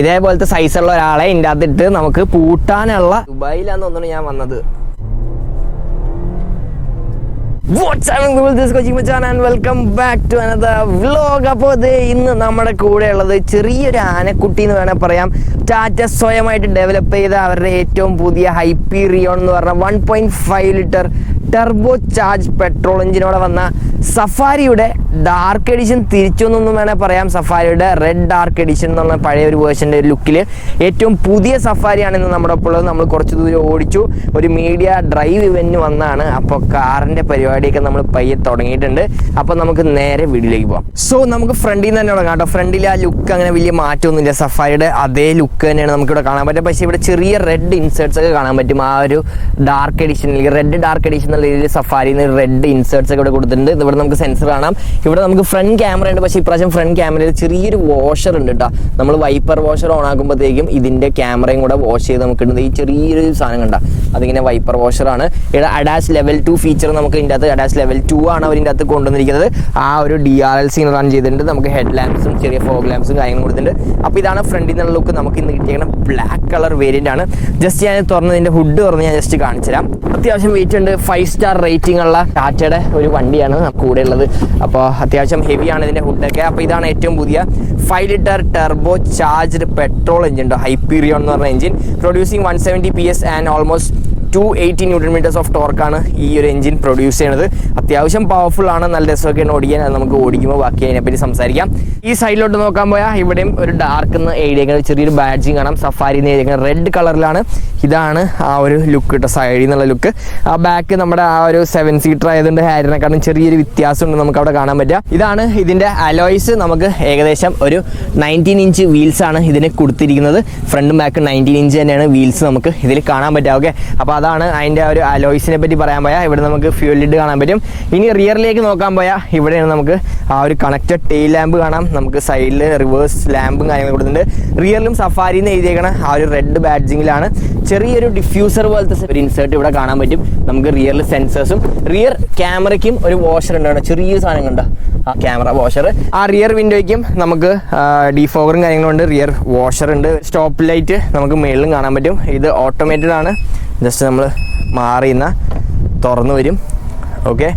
ഇതേപോലത്തെ സൈസുള്ള ഒരാളെ ഇതിന്റെ അകത്തിട്ട് നമുക്ക് പൂട്ടാനുള്ള ദുബായിലാന്ന് തോന്നുന്നു ഞാൻ വന്നത്. Another vlog. അപ്പോൾ ഇത് ഇന്ന് നമ്മുടെ കൂടെ ഉള്ളത് ചെറിയൊരു ആനക്കുട്ടി എന്ന് വേണേൽ പറയാം. ടാറ്റ സ്വയമായിട്ട് ഡെവലപ്പ് ചെയ്ത അവരുടെ ഏറ്റവും പുതിയ ഹൈപ്പി റിയോൺ എന്ന് പറഞ്ഞ one point five litre turbo charge petrol എഞ്ചിനോടെ വന്ന സഫാരിയുടെ ഡാർക്ക് എഡിഷൻ തിരിച്ചു എന്നൊന്നും വേണേൽ പറയാം. സഫാരിയുടെ റെഡ് ഡാർക്ക് എഡിഷൻ എന്ന് പറഞ്ഞ പഴയ ഒരു വേർഷന്റെ ഒരു ലുക്കിൽ ഏറ്റവും പുതിയ സഫാരിയാണ് ഇന്ന് നമ്മുടെ ഒപ്പം ഉള്ളത് നമ്മൾ കുറച്ച് ദൂരം ഓടിച്ചു. ഒരു മീഡിയ ഡ്രൈവ് ഇവന്റ് വന്നാണ്. അപ്പോൾ കാറിന്റെ പരിപാടിയൊക്കെ നമ്മൾ പയ്യെ തുടങ്ങിയിട്ടുണ്ട്. അപ്പോൾ നമുക്ക് നേരെ വീട്ടിലേക്ക് പോകാം സോ നമുക്ക് ഫ്രണ്ടിൽ നിന്ന് തന്നെ തുടങ്ങാം കേട്ടോ. ഫ്രണ്ടിൽ ആ ലുക്ക് അങ്ങനെ വലിയ മാറ്റമൊന്നുമില്ല. സഫാരിയുടെ അതേ ലുക്ക് തന്നെയാണ് നമുക്കിവിടെ കാണാൻ പറ്റുക. പക്ഷേ ഇവിടെ ചെറിയ റെഡ് ഇൻസേർട്സ് ഒക്കെ കാണാൻ പറ്റും. ആ ഒരു ഡാർക്ക് എഡിഷനിൽ റെഡ് ഡാർക്ക് എഡിഷൻ എന്നുള്ള രീതിയിൽ സഫാരിയിൽ റെഡ് ഇൻസേർട്സ് ഒക്കെ ഇവിടെ കൊടുത്തിട്ടുണ്ട്. ഇവിടെ നമുക്ക് സെൻസർ കാണാം. ഇവിടെ നമുക്ക് ഫ്രണ്ട് ക്യാമറ ഉണ്ട്. പക്ഷേ ഇപ്രാവശ്യം ഫ്രണ്ട് ക്യാമറയിൽ ചെറിയൊരു വാഷർ ഉണ്ട് കേട്ടോ നമ്മൾ വൈപ്പർ വാഷർ ഓൺ ആക്കുമ്പോഴത്തേക്കും ഇതിന്റെ ക്യാമറയും കൂടെ വാഷ് ചെയ്ത് നമുക്ക് ഈ ചെറിയൊരു സാധനം കണ്ട. അതിങ്ങനെ വൈപ്പർ ആണ്. ഇവിടെ അഡാസ് ലെവൽ ടു ഫീച്ചർ നമുക്ക് ഇതിന്റെ അകത്ത് അഡാസ് ലെവൽ ടു ആണ് അവർ ഇതിന്റെ അകത്ത് കൊണ്ടുവന്നിരിക്കുന്നത്. ആ ഒരു D R L C run ചെയ്തിട്ടുണ്ട്. നമുക്ക് ഹെഡ് ലാമ്പ്സും ചെറിയ ഫോഗ് ലാമ്പ്സും കാര്യങ്ങളും കൊടുത്തിട്ടുണ്ട്. അപ്പോൾ ഇതാണ് ഫ്രണ്ടിൽ നിന്നുള്ള ലുക്ക് നമുക്ക് ഇന്ന് കിട്ടിയേക്കുന്ന ബ്ലാക്ക് കളർ വേരിയന്റ് ആണ്. ജസ്റ്റ് ഞാൻ തുറന്നതിന്റെ ഹുഡ് തുറന്ന് ഞാൻ ജസ്റ്റ് കാണിച്ചു തരാം അത്യാവശ്യം വെയിറ്റ് ഉണ്ട്. ഫൈവ് സ്റ്റാർ റേറ്റിംഗ് ഉള്ള ടാറ്റയുടെ ഒരു വണ്ടിയാണ് കൂടെ ഉള്ളത് അപ്പോൾ അത്യാവശ്യം ഹെവിയാണ് ഇതിന്റെ ഹുഡൊക്കെ അപ്പോൾ ഇതാണ് ഏറ്റവും പുതിയ five litre turbo charged petrol engine ഉണ്ടോ ഹൈപ്പീരിയോൺ എന്ന് പറഞ്ഞ engine producing one seventy P S and almost two eighty newton metres of ടോർക്കാണ് ഈ ഒരു എഞ്ചിൻ പ്രൊഡ്യൂസ് ചെയ്യുന്നത് അത്യാവശ്യം പവർഫുൾ ആണ് നല്ല രസമൊക്കെയാണ് ഓടിക്കാൻ. അത് നമുക്ക് ഓടിക്കുമ്പോൾ ബാക്കി അതിനെപ്പറ്റി സംസാരിക്കാം. ഈ സൈഡിലോട്ട് നോക്കാൻ പോയാൽ ഇവിടെയും ഒരു ഡാർക്ക് എന്ന് എഴുതിയേക്കുന്നത് ചെറിയൊരു ബാഡ്ജിങ് കാണാം. സഫാരി എന്ന് എഴുതിയ റെഡ് കളറിലാണ് ഇതാണ് ആ ഒരു ലുക്ക് കേട്ടോ സൈഡിൽ നിന്നുള്ള ലുക്ക് ആ ബാക്ക് നമ്മുടെ ആ ഒരു സെവൻ സീറ്റർ ആയതുകൊണ്ട് ഹാരിനെക്കാളും ചെറിയൊരു വ്യത്യാസമുണ്ട് നമുക്ക് അവിടെ കാണാൻ പറ്റുക. ഇതാണ് ഇതിന്റെ അലോയ്സ് നമുക്ക് ഏകദേശം ഒരു നയന്റീൻ ഇഞ്ച് വീൽസ് ആണ് ഇതിന് കൊടുത്തിരിക്കുന്നത്. ഫ്രണ്ടും ബാക്കും നയന്റീൻ ഇഞ്ച് തന്നെയാണ് വീൽസ് നമുക്ക് ഇതിൽ കാണാൻ പറ്റുക. ഓക്കെ അപ്പോൾ അതാണ് അതിന്റെ ഒരു അലോയ്സിനെ പറ്റി പറയാൻ പോയാൽ ഇവിടെ നമുക്ക് ഫ്യൂൽ ലിഡ് കാണാൻ പറ്റും. ഇനി റിയറിലേക്ക് നോക്കാൻ പോയാൽ ഇവിടെയാണ് നമുക്ക് ആ ഒരു കണക്റ്റഡ് ടെയിൽ ലാമ്പ് കാണാം. നമുക്ക് സൈഡിൽ റിവേഴ്സ് ലാമ്പും കാര്യങ്ങളും കൊടുത്തിട്ടുണ്ട്. റിയറിലും സഫാരി എന്ന് എഴുതിയേക്കണ ആ ഒരു റെഡ് ബാഡ്ജിങ്ങിലാണ് ചെറിയൊരു ഡിഫ്യൂസർ പോലത്തെ ഒരു ഇൻസേർട്ട് ഇവിടെ കാണാൻ പറ്റും. നമുക്ക് റിയറിൽ സെൻസേഴ്സും റിയർ ക്യാമറയ്ക്കും ഒരു വാഷർ ഉണ്ടാണ് ചെറിയ സാധനം കണ്ടോ ആ ക്യാമറ വാഷർ ആ റിയർ വിൻഡോയ്ക്കും നമുക്ക് ഡിഫോഗറും കാര്യങ്ങളും ഉണ്ട്. റിയർ വാഷർ ഉണ്ട്. സ്റ്റോപ്പ് ലൈറ്റ് നമുക്ക് മേളിലും കാണാൻ പറ്റും. ഇത് ഓട്ടോമേറ്റഡ് ആണ്. ജസ്റ്റ് നമ്മൾ മാറിയുന്ന തുറന്നു വരും. Okay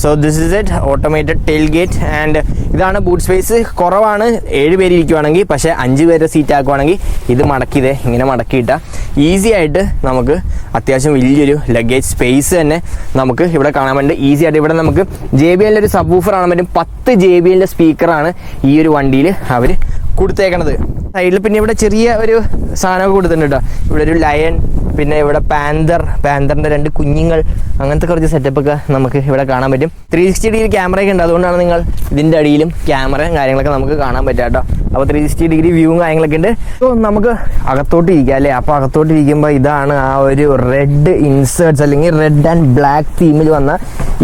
so this is it automated tailgate and ഇതാണ് ബൂട്ട് സ്പേസ് കുറവാണ്. ഏഴ് പേര് ഇരിക്കുവാണെങ്കിൽ പക്ഷേ അഞ്ച് പേരെ സീറ്റ് ആക്കുവാണെങ്കിൽ ഇത് മടക്കിയതേ ഇങ്ങനെ മടക്കിയിട്ടാൽ ഈസി ആയിട്ട് നമുക്ക് അത്യാവശ്യം വലിയൊരു ലഗേജ് സ്പേസ് തന്നെ നമുക്ക് ഇവിടെ കാണാൻ പറ്റും. ഈസി ആയിട്ട് ഇവിടെ നമുക്ക് ജെ ബി എല്ലിന്റെ ഒരു സബ് ഊഫർ കാണാൻ പറ്റും. പത്ത് ജെ ബി എല്ലിന്റെ സ്പീക്കറാണ് ഈ ഒരു വണ്ടിയിൽ അവർ കൊടുത്തേക്കണത്. സൈഡിൽ പിന്നെ ഇവിടെ ചെറിയ ഒരു സാധനമൊക്കെ കൊടുത്തിട്ടുണ്ട് കേട്ടോ ഇവിടെ ഒരു ലയൺ പിന്നെ ഇവിടെ പാന്തർ പാന്തറിന്റെ രണ്ട് കുഞ്ഞുങ്ങൾ അങ്ങനത്തെ കുറച്ച് സെറ്റപ്പ് ഒക്കെ നമുക്ക് ഇവിടെ കാണാൻ പറ്റും. ത്രീ സിക്സ്റ്റി ഡിഗ്രി ക്യാമറയൊക്കെ ഉണ്ട്. അതുകൊണ്ടാണ് നിങ്ങൾ ഇതിന്റെ അടിയിലും ക്യാമറയും കാര്യങ്ങളൊക്കെ നമുക്ക് കാണാൻ പറ്റുക കേട്ടോ അപ്പോൾ ത്രീ സിക്സ്റ്റി ഡിഗ്രി വ്യൂവും കാര്യങ്ങളൊക്കെ ഉണ്ട്. അപ്പോൾ നമുക്ക് അകത്തോട്ട് ഇരിക്കാം അല്ലേ? അപ്പോൾ അകത്തോട്ട് ഇരിക്കുമ്പോൾ ഇതാണ് ആ ഒരു റെഡ് ഇൻസേർട്സ് അല്ലെങ്കിൽ റെഡ് ആൻഡ് ബ്ലാക്ക് തീമിൽ വന്ന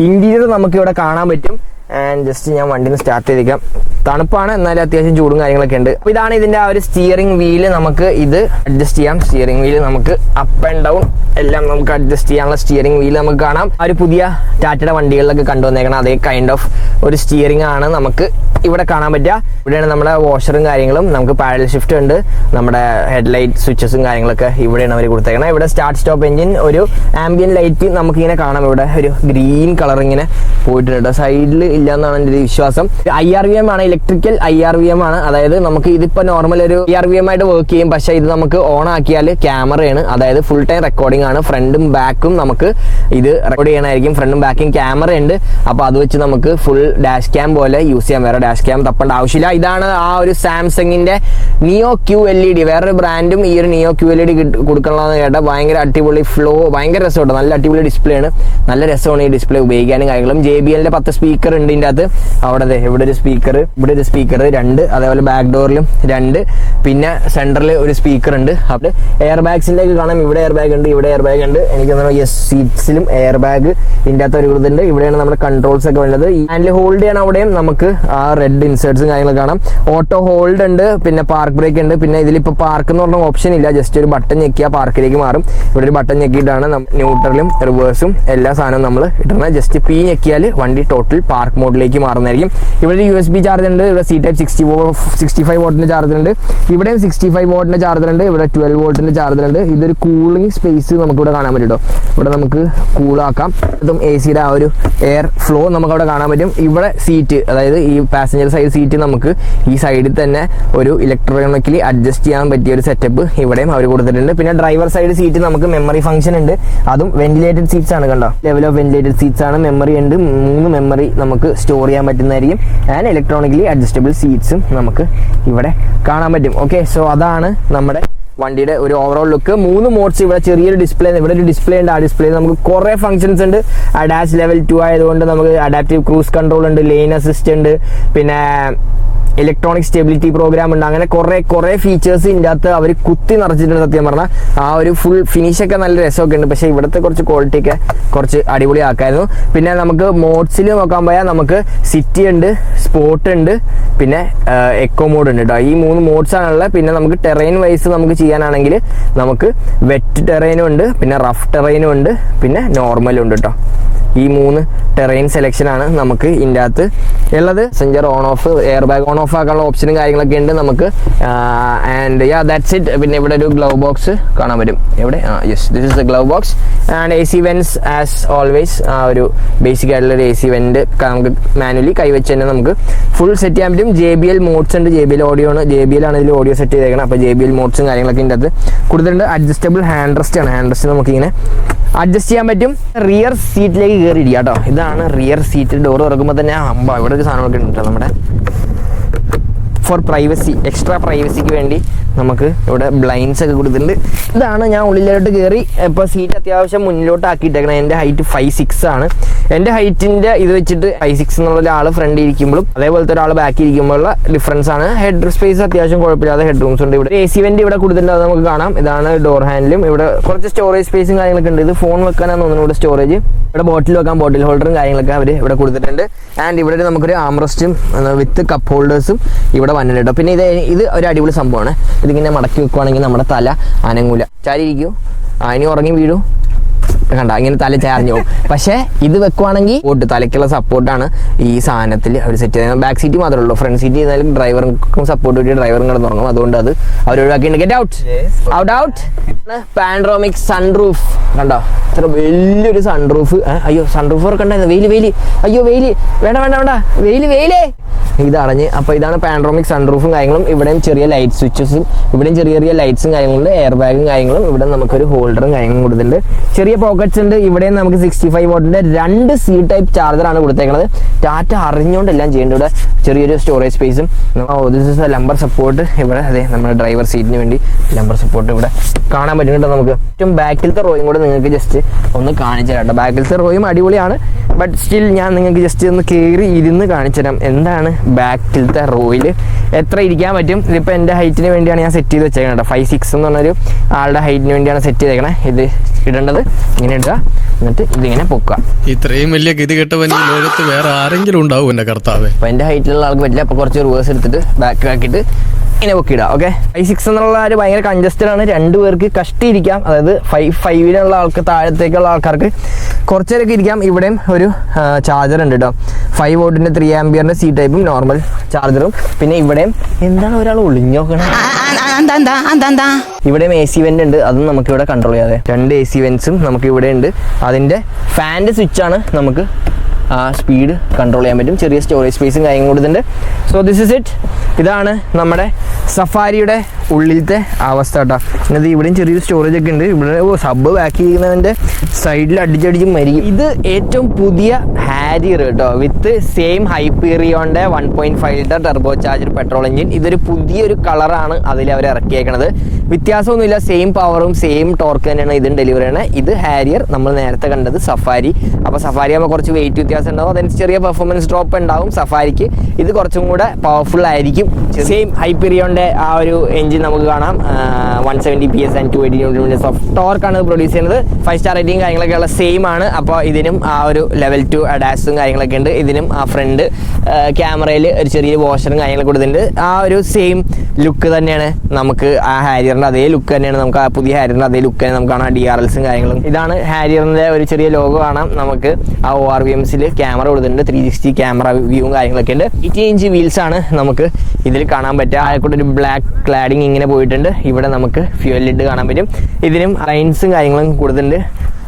ഇന്റീരിയർ നമുക്ക് ഇവിടെ കാണാൻ പറ്റും. ആൻഡ് ജസ്റ്റ് ഞാൻ വണ്ടിയിൽ നിന്ന് സ്റ്റാർട്ട് ചെയ്തിരിക്കാം. തണുപ്പാണ് എന്നാലും അത്യാവശ്യം ചൂടും കാര്യങ്ങളൊക്കെ ഉണ്ട്. അപ്പോൾ ഇതാണ് ഇതിന്റെ ആ ഒരു സ്റ്റിയറിംഗ് വീൽ നമുക്ക് ഇത് അഡ്ജസ്റ്റ് ചെയ്യാം. സ്റ്റിയറിംഗ് വീൽ നമുക്ക് അപ്പ് ആൻഡ് ഡൗൺ എല്ലാം നമുക്ക് അഡ്ജസ്റ്റ് ചെയ്യാനുള്ള സ്റ്റിയറിംഗ് വീൽ നമുക്ക് കാണാം. ആ ഒരു പുതിയ ടാറ്റയുടെ വണ്ടികളിലൊക്കെ കണ്ടുവന്നേക്കണം അതേ കൈൻഡ് ഓഫ് ഒരു സ്റ്റിയറിംഗ് ആണ് നമുക്ക് ഇവിടെ കാണാൻ പറ്റുക. ഇവിടെയാണ് നമ്മുടെ വാഷറും കാര്യങ്ങളും. നമുക്ക് പാരൽ ഷിഫ്റ്റ് ഉണ്ട്. നമ്മുടെ ഹെഡ്ലൈറ്റ് സ്വിച്ചസും കാര്യങ്ങളൊക്കെ ഇവിടെയാണ് അവർ കൊടുത്തേക്കുന്നത് ഇവിടെ സ്റ്റാർട്ട് സ്റ്റോപ്പ് എഞ്ചിൻ ഒരു ആംബിയൻ ലൈറ്റ് നമുക്കിങ്ങനെ കാണാം. ഇവിടെ ഒരു ഗ്രീൻ കളർ ഇങ്ങനെ പോയിട്ടുണ്ട്. സൈഡിൽ ഇല്ല എന്നാണ് എന്റെ ഒരു വിശ്വാസം. ഐ ആർ വി എം ആണ് electrical I R V M ആണ്. അതായത് നമുക്ക് ഇതിപ്പോ നോർമൽ ഒരു ഐ ആർ വി എം ആയിട്ട് വർക്ക് ചെയ്യും. പക്ഷേ ഇത് നമുക്ക് ഓൺ ആക്കിയാൽ ക്യാമറയാണ് അതായത് ഫുൾ ടൈം റെക്കോർഡിംഗ് ആണ്. ഫ്രണ്ടും ബാക്കും നമുക്ക് ഇത് റെക്കോർഡ് ചെയ്യണമായിരിക്കും ഫ്രണ്ടും ബാക്കും ക്യാമറ ഉണ്ട്. അപ്പോൾ അത് വെച്ച് നമുക്ക് ഫുൾ ഡാഷ് ക്യാം പോലെ യൂസ് ചെയ്യാം. വേറെ ഡാഷ് ക്യാം തപ്പേണ്ട ആവശ്യമില്ല. ഇതാണ് ആ ഒരു സാംസങ്ങിന്റെ neo Q L E D വേറൊരു ബ്രാൻഡും ഈ ഒരു neo Q L E D കൊടുക്കണമെന്ന് കേട്ടാൽ ഭയങ്കര അടിപൊളി ഫ്ലോ ഭയങ്കര രസമുണ്ട് നല്ല അടിപൊളി ഡിസ്പ്ലേ ആണ്. നല്ല രസമാണ് ഈ ഡിസ്പ്ലേ ഉപയോഗിക്കാനും കാര്യങ്ങളും. ജെ ബി എല്ലിന്റെ പത്ത് സ്പീക്കർ ഉണ്ട്. ഇതിന്റെ അകത്ത്. അവിടെ ഇവിടെ ഒരു സ്പീക്കർ ഇവിടെ ഒരു സ്പീക്കർ രണ്ട് അതേപോലെ ബാക്ക് ഡോറിലും രണ്ട്. പിന്നെ സെന്ററിൽ ഒരു സ്പീക്കർ ഉണ്ട്. അവിടെ എയർ ബാഗ്സിലേക്ക് കാണാം. ഇവിടെ എയർ ബാഗ് ഉണ്ട് ഇവിടെ എയർ ബാഗ് ഉണ്ട്. എനിക്ക് തോന്നുന്നു യെസ് സീറ്റ്സിലും എയർ ബാഗ് ഇതിന്റെ അകത്ത് ഒരു ഇതുണ്ട് ഇവിടെയാണ് നമ്മുടെ കൺട്രോൾസ് ഒക്കെ വരുന്നത് ഹാൻഡിൽ ഹോൾഡ് ചെയ്യാൻ അവിടെയും നമുക്ക് ആ റെഡ് ഇൻസേർട്സും കാര്യങ്ങളൊക്കെ കാണാം. ഓട്ടോ ഹോൾഡ് ഉണ്ട് പിന്നെ പാർക്ക് ബ്രേക്ക് ഉണ്ട്. പിന്നെ ഇതിലിപ്പോൾ പാർക്ക് എന്ന് പറഞ്ഞ ഓപ്ഷൻ ഇല്ല. ജസ്റ്റ് ഒരു ബട്ടൺ ഞെക്കിയാൽ പാർക്കിലേക്ക് മാറും. ഇവിടെ ഒരു ബട്ടൺ ഞെക്കിയിട്ടാണ് ന്യൂട്രലും റിവേഴ്സും എല്ലാ സാധനവും നമ്മൾ ഇടുന്നത് ജസ്റ്റ് പി ഞെക്കിയാൽ വണ്ടി ടോട്ടൽ പാർക്ക് മോഡിലേക്ക് മാറുന്നതായിരിക്കും. ഇവിടെ യു എസ് ബി ചാർജർ ഉണ്ട് ഇവിടെ C type sixty sixty five വോട്ടിന്റെ ചാർജർ ഉണ്ട്. ഇവിടെയും സിക്സ്റ്റി ഫൈവ് വോട്ടിന്റെ ചാർജർ ഉണ്ട് ഇവിടെ ട്വൽവ് വോട്ടിന്റെ ചാർജർ ഉണ്ട്. ഇതൊരു കൂളിംഗ് സ്പേസ് നമുക്കിവിടെ കാണാൻ പറ്റും കേട്ടോ ഇവിടെ നമുക്ക് കൂളാക്കാം അതും എ സിയുടെ ആ ഒരു എയർ ഫ്ലോ നമുക്കവിടെ കാണാൻ പറ്റും. ഇവിടെ സീറ്റ് അതായത് ഈ പാസഞ്ചർ സൈഡ് സീറ്റ് നമുക്ക് ഈ സൈഡിൽ തന്നെ ഒരു ഇലക്ട്രോണിക്കലി അഡ്ജസ്റ്റ് ചെയ്യാൻ പറ്റിയ ഒരു സെറ്റപ്പ് ഇവിടെയും അവർ കൊടുത്തിട്ടുണ്ട്. പിന്നെ ഡ്രൈവർ സൈഡ് സീറ്റ് നമുക്ക് മെമ്മറി ഫംഗ്ഷൻ ഉണ്ട്. അതും വെന്റിലേറ്റഡ് സീറ്റ്സ് ആണ് കണ്ടോ? ലെവൽ ഓഫ് വെന്റിലേറ്റഡ് സീറ്റ്സ് ആണ്. മെമ്മറി ഉണ്ട്. മൂന്ന് മെമ്മറി നമുക്ക് സ്റ്റോർ ചെയ്യാൻ പറ്റുന്നതായിരിക്കും. ആൻഡ് ഇലക്ട്രോണിക്കലി അഡ്ജസ്റ്റബിൾ സീറ്റ്സും നമുക്ക് ഇവിടെ കാണാൻ പറ്റും. ഓക്കെ സോ അതാണ് നമ്മുടെ വണ്ടിയുടെ ഒരു ഓവറോൾ ലുക്ക് മൂന്ന് മോഡ്സ് ഇവിടെ ചെറിയൊരു ഡിസ്പ്ലേ ഇവിടെ ഒരു ഡിസ്പ്ലേ ഉണ്ട്. ആ ഡിസ്പ്ലേ നമുക്ക് കുറേ ഫംഗ്ഷൻസ് ഉണ്ട്. അഡാച്ച് ലെവൽ ടു ആയതുകൊണ്ട് നമുക്ക് അഡാപ്റ്റീവ് ക്രൂസ് കൺട്രോൾ ഉണ്ട് ലെയിൻ അസിസ്റ്റ് ഉണ്ട്. പിന്നെ ഇലക്ട്രോണിക് സ്റ്റെബിലിറ്റി പ്രോഗ്രാം ഉണ്ട്. അങ്ങനെ കുറെ കുറെ ഫീച്ചേഴ്സ് ഇതിന്റെ അകത്ത് അവർ കുത്തി നിറച്ചിട്ടുണ്ട് സത്യം പറഞ്ഞാൽ ആ ഒരു ഫുൾ ഫിനിഷൊക്കെ നല്ല രസമൊക്കെ ഉണ്ട്. പക്ഷേ ഇവിടുത്തെ കുറച്ച് ക്വാളിറ്റി ഒക്കെ കുറച്ച് അടിപൊളി ആക്കായിരുന്നു. പിന്നെ നമുക്ക് മോഡ്സിൽ നോക്കാൻ പോയാൽ നമുക്ക് സിറ്റി ഉണ്ട് സ്പോർട്ട് ഉണ്ട് പിന്നെ എക്കോ മോഡ് ഉണ്ട് കേട്ടോ ഈ മൂന്ന് മോഡ്സ് ആണുള്ളത്. പിന്നെ നമുക്ക് ടെറൈൻ വൈസ് നമുക്ക് ചെയ്യാനാണെങ്കിൽ നമുക്ക് വെറ്റ് ടെറൈനും ഉണ്ട് പിന്നെ റഫ് ടെറൈനും ഉണ്ട് പിന്നെ നോർമലും ഉണ്ട് കേട്ടോ ഈ മൂന്ന് ടെറൈൻ സെലക്ഷൻ ആണ് നമുക്ക് ഇതിന്റെ അകത്ത് ഉള്ളത്. Sensor on off air bag on off ആക്കാനുള്ള ഓപ്ഷനും കാര്യങ്ങളൊക്കെ ഉണ്ട് നമുക്ക്. ആൻഡ് യാ ദാറ്റ്സ് ഇറ്റ് പിന്നെ ഇവിടെ ഒരു ഗ്ലൗ ബോക്സ് കാണാൻ പറ്റും. എവിടെ? Yes this is the glove box and A C vents as always ആ ഒരു ബേസിക് ആയിട്ടുള്ള ഒരു എ സി വെന്റ് നമുക്ക് മാനുവലി കൈവച്ച് തന്നെ നമുക്ക് ഫുൾ സെറ്റ് ചെയ്യാൻ പറ്റും. ജെ ബി എൽ മോഡ്സ് ഉണ്ട്. ജെ ബി എൽ ഓഡിയോ ആണ്. ജെ ബി എൽ ആണ് ഇതിൽ ഓഡിയോ സെറ്റ് ചെയ്തേക്കണം. അപ്പോൾ ജെ ബി എൽ മോഡ്സും കാര്യങ്ങളൊക്കെ ഉണ്ട് അത് കൂടുതലുണ്ട് അഡ്ജസ്റ്റബിൾ ഹാൻഡ് റെസ്റ്റ് ആണ്. ഹാൻഡ് റെസ്റ്റ് നമുക്കിങ്ങനെ അഡ്ജസ്റ്റ് ചെയ്യാൻ പറ്റും. റിയർ സീറ്റിലേക്ക് കയറി ഇരിക്കുക കേട്ടോ. ഇതാണ് റിയർ സീറ്റ് ഡോർ തുറക്കുമ്പോൾ തന്നെ അമ്പ ഇവിടെ ഒരു സാധനമൊക്കെ ഉണ്ട് നമ്മുടെ. ഫോർ പ്രൈവസി എക്സ്ട്രാ പ്രൈവസിക്ക് വേണ്ടി നമുക്ക് ഇവിടെ ബ്ലൈൻസ് ഒക്കെ കൊടുത്തിട്ടുണ്ട്. ഇതാണ് ഞാൻ ഉള്ളിലോട്ട് കയറി ഇപ്പോൾ സീറ്റ് അത്യാവശ്യം മുന്നിലോട്ട് ആക്കിയിട്ടേക്കണം എന്റെ ഹൈറ്റ് ഫൈവ് സിക്സ് ആണ്. എന്റെ ഹൈറ്റിന്റെ ഇത് വെച്ചിട്ട് ഫൈവ് സിക്സ് എന്നുള്ള ഒരാൾ ഫ്രണ്ട് ഇരിക്കുമ്പോഴും അതേപോലത്തെ ഒരാൾ ബാക്കിൽ ഇരിക്കുമ്പോഴുള്ള ഡിഫറൻസ് ആണ്. ഹെഡ് സ്പേസ് അത്യാവശ്യം കുഴപ്പമില്ലാതെ ഹെഡ് റൂംസ് ഉണ്ട് ഇവിടെ. എ സി വെന്റ് ഇവിടെ കൊടുത്തിട്ടുണ്ട് അത് നമുക്ക് കാണാം. ഇതാണ് ഡോർ ഹാൻഡിലും ഇവിടെ കുറച്ച് സ്റ്റോറേജ് സ്പേസും കാര്യങ്ങളൊക്കെ ഉണ്ട്. ഇത് ഫോൺ വെക്കാനാണ് തോന്നുന്നു ഇവിടെ സ്റ്റോറേജ് ഇവിടെ ബോട്ടിൽ വെക്കാൻ ബോട്ടിൽ ഹോൾഡറും കാര്യങ്ങളൊക്കെ അവർ ഇവിടെ കൊടുത്തിട്ടുണ്ട്. ആൻഡ് ഇവിടെ നമുക്കൊരു ആംറസ്റ്റും വിത്ത് കപ്പ് ഹോൾഡേഴ്സും ഇവിടെ വന്നിട്ടുണ്ട് കേട്ടോ പിന്നെ ഇത് ഇത് ഒരു അടിപൊളി സംഭവമാണ്. ഇതിങ്ങനെ മടക്കി വെക്കുവാണെങ്കിൽ നമ്മുടെ തല അനങ്ങൂല. ചാരി ഇരിക്കൂ. ഇനി ഉറങ്ങി വീഴൂ. കണ്ട? ഇങ്ങനെ തല ചാർഞ്ഞു പോകും. പക്ഷേ ഇത് വെക്കുവാണെങ്കിൽ ഓട്ട് തലയ്ക്കുള്ള സപ്പോർട്ടാണ് ഈ സാധനത്തിൽ അവർ സെറ്റ് ചെയ്തത് ബാക്ക് സീറ്റ് മാത്രമേ ഉള്ളൂ. ഫ്രണ്ട് സീറ്റ് ചെയ്താലും ഡ്രൈവർക്കും സപ്പോർട്ട് കിട്ടി ഡ്രൈവറും കിടന്നുറങ്ങും. അതുകൊണ്ട് അത് അവർ ഒഴിവാക്കിയിട്ടുണ്ട് get out out out panoramic sunroof കണ്ടോ? ഇത്ര വലിയൊരു സൺറൂഫ് അയ്യോ സൺറൂഫ് ഉണ്ടായിരുന്നു വെയിൽ വെയിൽ. അയ്യോ വെയിൽ. വേണ്ട വേണ്ട വേണ്ട. വെയിൽ വെയിലേ ഇത് അടഞ്ഞ് അപ്പോൾ ഇതാണ് പാൻഡ്രോമിക് സൺറൂഫും കാര്യങ്ങളും. ഇവിടെയും ചെറിയ ലൈറ്റ് സ്വിച്ചസും ഇവിടെയും ചെറിയ ചെറിയ ലൈറ്റ്സും കാര്യങ്ങളുണ്ട്. എയർ ബാഗും കാര്യങ്ങളും. ഇവിടെ നമുക്കൊരു ഹോൾഡറും കാര്യങ്ങളും കൊടുത്തിട്ടുണ്ട്. ചെറിയ പോക്കറ്റ്സ് ഉണ്ട്. ഇവിടെ നമുക്ക് സിക്സ്റ്റി ഫൈവ് വോട്ടിന്റെ രണ്ട് സി ടൈപ്പ് ചാർജറാണ് കൊടുത്തേക്കുന്നത് ടാറ്റ അറിഞ്ഞുകൊണ്ട് എല്ലാം ചെയ്യേണ്ട ഇവിടെ. ചെറിയൊരു സ്റ്റോറേജ് സ്പേസും ദിസ് ലംബർ സപ്പോർട്ട് ഇവിടെ. അതെ നമ്മുടെ ഡ്രൈവർ സീറ്റിന് വേണ്ടി ലംബർ സപ്പോർട്ട് ഇവിടെ കാണാൻ പറ്റും കേട്ടോ നമുക്ക്. ഏറ്റവും ബാക്കിലത്തെ റോയും കൂടെ നിങ്ങൾക്ക് ജസ്റ്റ് ഒന്ന് കാണിച്ചു തരാം ബാക്കിലത്തെ റോയും അടിപൊളിയാണ്. ബട്ട് സ്റ്റിൽ ഞാൻ നിങ്ങൾക്ക് ജസ്റ്റ് ഒന്ന് കയറി ഇരുന്ന് കാണിച്ചു തരാം എന്താണ് ബാക്കിലത്തെ റോയിൽ എത്ര ഇരിക്കാൻ പറ്റും? ഇതിപ്പോൾ എന്റെ ഹൈറ്റിന് വേണ്ടിയാണ് ഞാൻ സെറ്റ് ചെയ്ത് വെച്ചേക്കുന്നത് കേട്ടോ ഫൈവ് സിക്സ് എന്ന് പറഞ്ഞൊരു ആളുടെ ഹൈറ്റിന് വേണ്ടിയാണ് സെറ്റ് ചെയ്തേക്കണേ. ഇത് ഇടേണ്ടത് ഇങ്ങനെ ഇടുക. എന്നിട്ട് ഇതിങ്ങനെ പൊക്കുക. ഇത്രയും വലിയ ഗതികെട്ടവൻ ഈ ലോകത്ത് വേറെ ആരെങ്കിലും ഉണ്ടാവും എന്റെ കർത്താവേ. അപ്പം എന്റെ ഹൈറ്റിലുള്ള ആൾക്ക് പറ്റില്ല. അപ്പോൾ കുറച്ച് റിവേഴ്സ് എടുത്തിട്ട് ബാക്ക് ആക്കിയിട്ട് ഇങ്ങനെ പൊക്കിയിടുക ഓക്കെ ഫൈവ് സിക്സ് എന്നുള്ള ആര് ഭയങ്കര കൺജസ്റ്റഡ് ആണ്. രണ്ടുപേർക്ക് കഷ്ടിയിരിക്കാം. അതായത് ഫൈവ് ഫൈവിലുള്ള ആൾക്ക് താഴത്തേക്കുള്ള ആൾക്കാർക്ക് കുറച്ചേരൊക്കെ ഇരിക്കാം. ഇവിടെയും ഒരു ചാർജർ ഉണ്ട് കേട്ടോ ഫൈവ് വോട്ടിന്റെ ത്രീ ആംബിയറിന്റെ സി ടൈപ്പും നോർമൽ ചാർജറും പിന്നെ ഇവിടെയും എന്താണ് ഒരാൾ ഒളിഞ്ഞോക്കണേ? ഇവിടെയും എ സി വെന്റ് ഉണ്ട്. അതും നമുക്ക് ഇവിടെ കൺട്രോൾ ചെയ്യാതെ രണ്ട് എ സി വെന്റ്സും നമുക്ക് ഇവിടെ ഉണ്ട്. അതിന്റെ ഫാന്റെ സ്വിച്ചാണ് നമുക്ക് ആ സ്പീഡ് കൺട്രോൾ ചെയ്യാൻ പറ്റും. ചെറിയ സ്റ്റോറേജ് സ്പേസും കാര്യങ്ങളും കൊടുത്തിട്ടുണ്ട് സോ ദിസ് ഇസ് ഇറ്റ് ഇതാണ് നമ്മുടെ സഫാരിയുടെ ഉള്ളിലത്തെ അവസ്ഥ കേട്ടോ. ഇത് ഇവിടെയും ചെറിയൊരു സ്റ്റോറേജ് ഒക്കെ ഉണ്ട്. ഇവിടെ സബ് ബാക്ക് ചെയ്യുന്നതിന്റെ സൈഡിൽ അടിച്ചടിച്ച് മരിക്കും. ഇത് ഏറ്റവും പുതിയ ഹാരിയർ കേട്ടോ. With same ഹൈപ്പീറിയോന്റെ one point five litre turbo charger petrol engine ഇതൊരു പുതിയൊരു കളറാണ് അതിൽ അവർ ഇറക്കിയേക്കണത്. വ്യത്യാസമൊന്നുമില്ല. സെയിം പവറും സെയിം ടോർക്ക് തന്നെയാണ് ഇതും ഡെലിവറി ചെയ്യണത് ഇത് ഹാരിയർ നമ്മൾ നേരത്തെ കണ്ടത് സഫാരി അപ്പോൾ സഫാരി ആകുമ്പോൾ കുറച്ച് വെയിറ്റ് വ്യത്യാസം വ്യത്യാസം ഉണ്ടാവും. അതിന് ചെറിയ പെർഫോമൻസ് ഡ്രോപ്പ് ഉണ്ടാവും സഫാരിക്ക് ഇത് കുറച്ചും കൂടെ പവർഫുൾ ആയിരിക്കും. സെയിം ഹൈപ്പീറിയോന്റെ ആ ഒരു എഞ്ചിൻ നമുക്ക് കാണാം. One seventy P S and two eighty newton of ടോർക്കാണ് produce ചെയ്യുന്നത്. ഫൈവ് സ്റ്റാർ റേറ്റിംഗ് കാര്യങ്ങളൊക്കെ ഉള്ള സെയിം ആണ്. അപ്പോൾ ഇതിനും ആ ഒരു ലെവൽ ടു അഡാസും കാര്യങ്ങളൊക്കെ ഉണ്ട്. ഇതിനും ആ ഫ്രണ്ട് ക്യാമറയിൽ ഒരു ചെറിയ വാഷറും കാര്യങ്ങളൊക്കെ കൊടുത്തിട്ടുണ്ട്. ആ ഒരു സെയിം ലുക്ക് തന്നെയാണ് നമുക്ക് ആ ഹാരിയറിന്റെ അതേ ലുക്ക് തന്നെയാണ് നമുക്ക് ആ പുതിയ ഹാരിയറിന്റെ അതേ ലുക്ക് തന്നെ നമുക്ക് കാണാം. ഡി ആർ എൽസും കാര്യങ്ങളും. ഇതാണ് ഹാരിയറിന്റെ ഒരു ചെറിയ ലോഗോ കാണാം. നമുക്ക് ആ ഒ ആർ വി എംസിൽ ക്യാമറ കൊടുത്തിട്ടുണ്ട്. ത്രീ സിക്സ്റ്റി ക്യാമറ വ്യൂവും കാര്യങ്ങളൊക്കെ ഉണ്ട്. എയ്റ്റി ഇഞ്ച് വീൽസാണ് നമുക്ക് ഇതിൽ കാണാൻ പറ്റുക. ആയിക്കോട്ടെ ഒരു ബ്ലാക്ക് ക്ലാഡിങ് ഇങ്ങനെ പോയിട്ടുണ്ട്. ഇവിടെ നമുക്ക് ഫ്യൂൽ ലിഡ് കാണാൻ പറ്റും. ഇതിനും റൈൻസും കാര്യങ്ങളും കൊടുത്തിട്ടുണ്ട്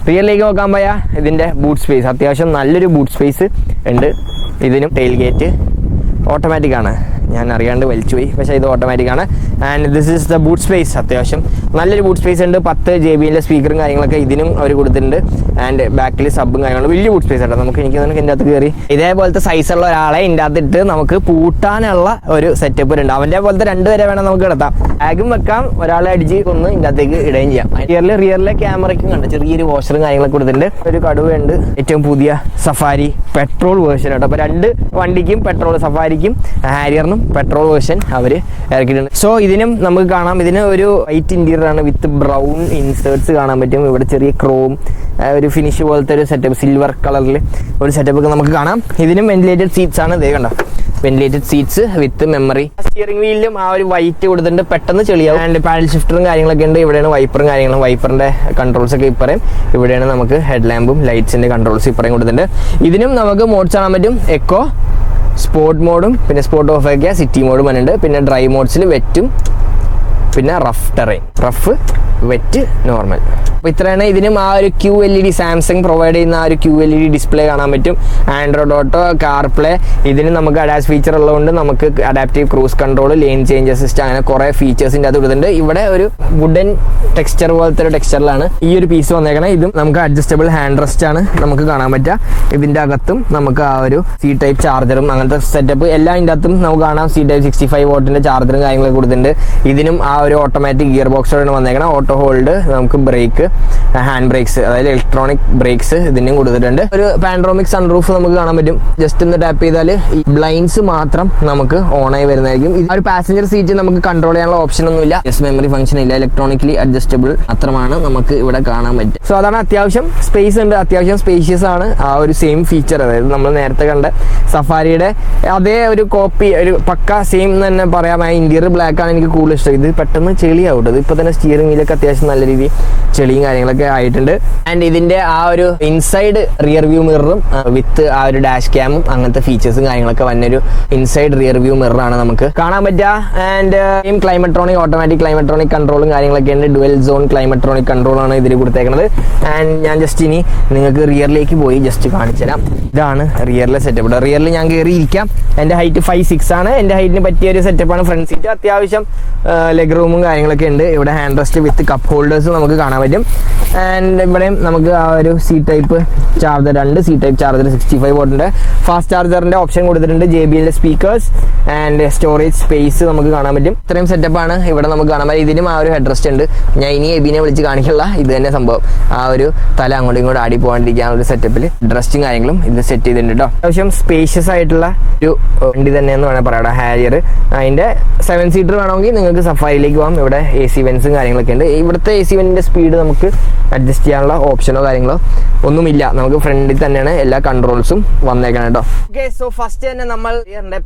റിയലിലേക്ക് നോക്കാൻ പോയാൽ ഇതിന്റെ ബൂട്ട് സ്പേസ് അത്യാവശ്യം നല്ലൊരു ബൂട്ട് സ്പേസ് ഉണ്ട്. ഇതിനും ടെയിൽ ഗേറ്റ് ഓട്ടോമാറ്റിക് ആണ്. ഞാൻ അറിയാണ്ട് വലിച്ചു പോയി പക്ഷേ ഇത് ഓട്ടോമാറ്റിക് ആണ്. And this is the boot space അത്യാവശ്യം. നല്ലൊരു ബൂട്ട് സ്പേസ് ഉണ്ട്. പത്ത് ജെ ബിയിലെ സ്പീക്കറും കാര്യങ്ങളൊക്കെ ഇതിനും അവർ കൊടുത്തിട്ടുണ്ട്. ആൻഡ് ബാക്കിൽ സബും കാര്യങ്ങളും. വലിയ ബൂട്ട് സ്പേസ് ആട്ടോ. നമുക്ക് എനിക്ക് തോന്നുന്നു ഇതിന്റെ അകത്ത് കയറി ഇതേപോലത്തെ സൈസുള്ള ഒരാളെ ഇതിന്റെ അകത്തിട്ട് നമുക്ക് പൂട്ടാനുള്ള ഒരു സെറ്റപ്പ് ഉണ്ട് അവന്റെ പോലത്തെ രണ്ട് പേരെ വേണം നമുക്ക് കിടത്താം. ബാഗും വെക്കാം. ഒരാളെ അടിച്ച് ഒന്ന് ഇതിന്റെ അകത്തേക്ക് ഇടുകയും ചെയ്യാം. റിയറിലെ റിയറിലെ ക്യാമറയ്ക്കും കണ്ട് ചെറിയൊരു വാഷറും കാര്യങ്ങളൊക്കെ കൊടുത്തിട്ടുണ്ട്. ഒരു കടുവയുണ്ട്. ഏറ്റവും പുതിയ സഫാരി പെട്രോൾ വേർഷൻ കേട്ടോ അപ്പോൾ രണ്ട് വണ്ടിക്കും പെട്രോൾ സഫാരിക്കും ഹാരിയറിനും പെട്രോൾ വേർഷൻ അവർ ഇറക്കിയിട്ടുണ്ട്. സോ ഇതിനും നമുക്ക് കാണാം. ഇതിന് ഒരു വൈറ്റ് ഇന്റീരിയർ ആണ് വിത്ത് ബ്രൗൺ ഇൻസേർട്സ് കാണാൻ പറ്റും. ഇവിടെ ചെറിയ ക്രോം ഒരു ഫിനിഷ് പോലത്തെ ഒരു സെറ്റപ്പ് സിൽവർ കളറിൽ ഒരു സെറ്റപ്പ് ഒക്കെ നമുക്ക് കാണാം. ഇതിനും വെന്റിലേറ്റഡ് സീറ്റ്സ് ആണ്. ഇതേ കണ്ടോ? Ventilated seats with memory steering വീലിലും ആ ഒരു വൈറ്റ് കൊടുത്തിട്ടുണ്ട്. പെട്ടെന്ന് ചെളിയാവും. ആൻഡ് പാഡൽ ഷിഫ്റ്ററും കാര്യങ്ങളൊക്കെ ഉണ്ട്. ഇവിടെയാണ് വൈപ്പറും കാര്യങ്ങളും. വൈപ്പറിന്റെ കൺട്രോൾസ് ഒക്കെ ഇപ്പറയും. ഇവിടെയാണ് നമുക്ക് ഹെഡ് ലാമ്പും ലൈറ്റ്സിന്റെ കൺട്രോൾസ് ഇപ്പറയും കൊടുത്തിട്ടുണ്ട്. ഇതിനും നമുക്ക് മോഡ്സ് കാണാൻ പറ്റും. എക്കോ സ്പോർട്ട് മോഡും പിന്നെ സ്പോർട്ട് ഓഫ് ആക്കിയ സിറ്റി മോഡും വന്നിട്ടുണ്ട്. പിന്നെ ഡ്രൈ മോഡ്സിൽ വെറ്റും പിന്നെ rough terrain rough wet normal അപ്പോൾ ഇത്രയാണ് ഇതിനും ആ ഒരു Q L E D Samsung provide ചെയ്യുന്ന ആ ഒരു Q L E D display കാണാൻ പറ്റും. ആൻഡ്രോയിഡ് ഓട്ടോ കാർ പ്ലേ ഇതിന് നമുക്ക് അഡാസ് ഫീച്ചർ ഉള്ളതുകൊണ്ട് നമുക്ക് adaptive cruise control lane change assist അങ്ങനെ കുറേ ഫീച്ചേഴ്സിന്റെ അത് ഇടുന്നുണ്ട്. ഇവിടെ ഒരു വുഡൻ ടെക്സ്ചർ പോലത്തെ ഒരു ടെക്സ്ചറിലാണ് ഈ ഒരു പീസ് വന്നേക്കണേ. ഇതും നമുക്ക് അഡ്ജസ്റ്റബിൾ ഹാൻഡ് റെസ്റ്റ് ആണ് നമുക്ക് കാണാൻ പറ്റുക. ഇതിന്റെ അകത്തും നമുക്ക് ആ ഒരു സി ടൈപ്പ് ചാർജറും അങ്ങനത്തെ സെറ്റപ്പ് എല്ലാം ഇതിന്റെ അകത്തും നമുക്ക് കാണാം. സി ടൈപ്പ് സിക്സ്റ്റി ഫൈവ് വോട്ടിന്റെ ചാർജറും കാര്യങ്ങളൊക്കെ കൊടുത്തിട്ടുണ്ട്. ഇതിനും ആ ഒരു ഓട്ടോമാറ്റിക് ഗിയർ ബോക്സോടാണ് വന്നേക്കണം. ഓട്ടോ ഹോൾഡ് നമുക്ക് ബ്രേക്ക് ഹാൻഡ് ബ്രേക്സ് അതായത് ഇലക്ട്രോണിക് ബ്രേക്സ് ഇതിനും കൊടുത്തിട്ടുണ്ട്. ഒരു പാൻഡ്രോമിക് സൺറൂഫ് നമുക്ക് കാണാൻ പറ്റും. ജസ്റ്റ് ഒന്ന് ടാപ്പ് ചെയ്താൽ ഈ ബ്ലൈൻസ് മാത്രം നമുക്ക് ഓൺ ആയി വരുന്നതായിരിക്കും. ആ ഒരു പാസഞ്ചർ സീറ്റ് നമുക്ക് കൺട്രോൾ ചെയ്യാനുള്ള ഓപ്ഷൻ ഒന്നും ഇല്ല ജസ്റ്റ് മെമ്മറി ഫംഗ്ഷൻ ഇല്ല. ഇലക്ട്രോണിക്കലി അഡ്ജസ്റ്റബിൾ അത്രമാണ് നമുക്ക് ഇവിടെ കാണാൻ പറ്റും സോ അതാണ് അത്യാവശ്യം സ്പേസ് ഉണ്ട്. അത്യാവശ്യം സ്പേഷ്യസ് ആണ്. ആ ഒരു സെയിം ഫീച്ചർ അതായത് നമ്മൾ നേരത്തെ കണ്ട സഫാരിയുടെ അതേ ഒരു കോപ്പി ഒരു പക്ക സെയിം തന്നെ പറയാം. ആ ഇന്റീരിയർ ബ്ലാക്ക് ആണ് എനിക്ക് കൂടുതൽ ഇഷ്ടം. ഇത് പെട്ടെന്ന് ചെളിയാവും ഇത് ഇപ്പൊ തന്നെ സ്റ്റിയറിംഗ് വീലൊക്കെ അത്യാവശ്യം നല്ല രീതിയിൽ ചെളിയും കാര്യങ്ങളൊക്കെ ആയിട്ടുണ്ട്. ആൻഡ് ഇതിന്റെ ആ ഒരു ഇൻസൈഡ് റിയർ വ്യൂ മിററും വിത്ത് ആ ഒരു ഡാഷ് ക്യാമും അങ്ങനത്തെ ഫീച്ചേഴ്സും കാര്യങ്ങളൊക്കെ വന്നൊരു ഇൻസൈഡ് റിയർ വ്യൂ മിററാണ് നമുക്ക് കാണാൻ പറ്റുക and same Climatronic automatic Climatronic കൺട്രോളും കാര്യങ്ങളൊക്കെ ഉണ്ട്. ഡുവൽ സോൺ ക്ലൈമട്രോണിക് കൺട്രോളാണ് ഇതിൽ കൊടുത്തേക്കുന്നത് ആൻഡ് ഞാൻ ജസ്റ്റ് ഇനി നിങ്ങൾക്ക് റിയറിലേക്ക് പോയി ജസ്റ്റ് കാണിച്ചു തരാം. ഇതാണ് റിയറിലെ സെറ്റപ്പ് റിയറിൽ ഞാൻ കയറി ഇരിക്കാം എന്റെ ഹൈറ്റ് ഫൈവ് സിക്സ് ആണ് എന്റെ ഹൈറ്റിന് പറ്റിയ ഒരു സെറ്റപ്പാണ് ഫ്രണ്ട് സീറ്റ് അത്യാവശ്യം ലെഗ് റൂമും കാര്യങ്ങളൊക്കെ ഉണ്ട്. ഇവിടെ hand rest with cup holders നമുക്ക് കാണാൻ പറ്റും. ആൻഡ് ഇവിടെയും നമുക്ക് ആ ഒരു സി ടൈപ്പ് ചാർജർ രണ്ട് C type charger sixty five വോട്ടിന്റെ ഫാസ്റ്റ് ചാർജറിന്റെ ഓപ്ഷൻ കൊടുത്തിട്ടുണ്ട് ജെ ബി എല്ലിന്റെ സ്പീക്കേഴ്സ് ആൻഡ് സ്റ്റോറേജ് സ്പേസ് നമുക്ക് കാണാൻ പറ്റും. ഇത്രയും സെറ്റപ്പാണ് ഇവിടെ നമുക്ക് കാണാൻ പറ്റും. ഇതിനും ആ ഒരു ഹെഡ് റെസ്റ്റ് ഉണ്ട്. ഞാൻ ഇനി എബിനെ വിളിച്ച് കാണിക്കുള്ള ഇത് തന്നെ സംഭവം. ആ ഒരു തല അങ്ങോട്ടും ഇങ്ങോട്ടും ആടി പോകാണ്ടിരിക്കാൻ ഒരു സെറ്റപ്പിൽ ഡ്രസ്റ്റും കാര്യങ്ങളും ഇത് സെറ്റ് ചെയ്തിട്ടുണ്ട് കേട്ടോ അത്യാവശ്യം സ്പേഷ്യസ് ആയിട്ടുള്ള ഒരു വണ്ടി തന്നെയെന്ന് വേണമെങ്കിൽ പറയാം ഹാരിയർ അതിന്റെ സെവൻ സീറ്റർ വേണമെങ്കിൽ നിങ്ങൾക്ക് സഫാരിയിലേക്ക് പോകാം ഇവിടെ എ സി വെൻസും കാര്യങ്ങളൊക്കെ ഉണ്ട്. ഇവിടുത്തെ എ സി വെന്റിന്റെ സ്പീഡ് നമുക്ക് അഡ്ജസ്റ്റ് ചെയ്യാനുള്ള ഓപ്ഷനോ കാര്യങ്ങളോ ഒന്നുമില്ല. നമുക്ക് ഫ്രണ്ടിൽ തന്നെയാണ് എല്ലാ കൺട്രോൾസും വന്നേക്കണം കേട്ടോ ഓക്കെ സോ ഫസ്റ്റ് തന്നെ നമ്മൾ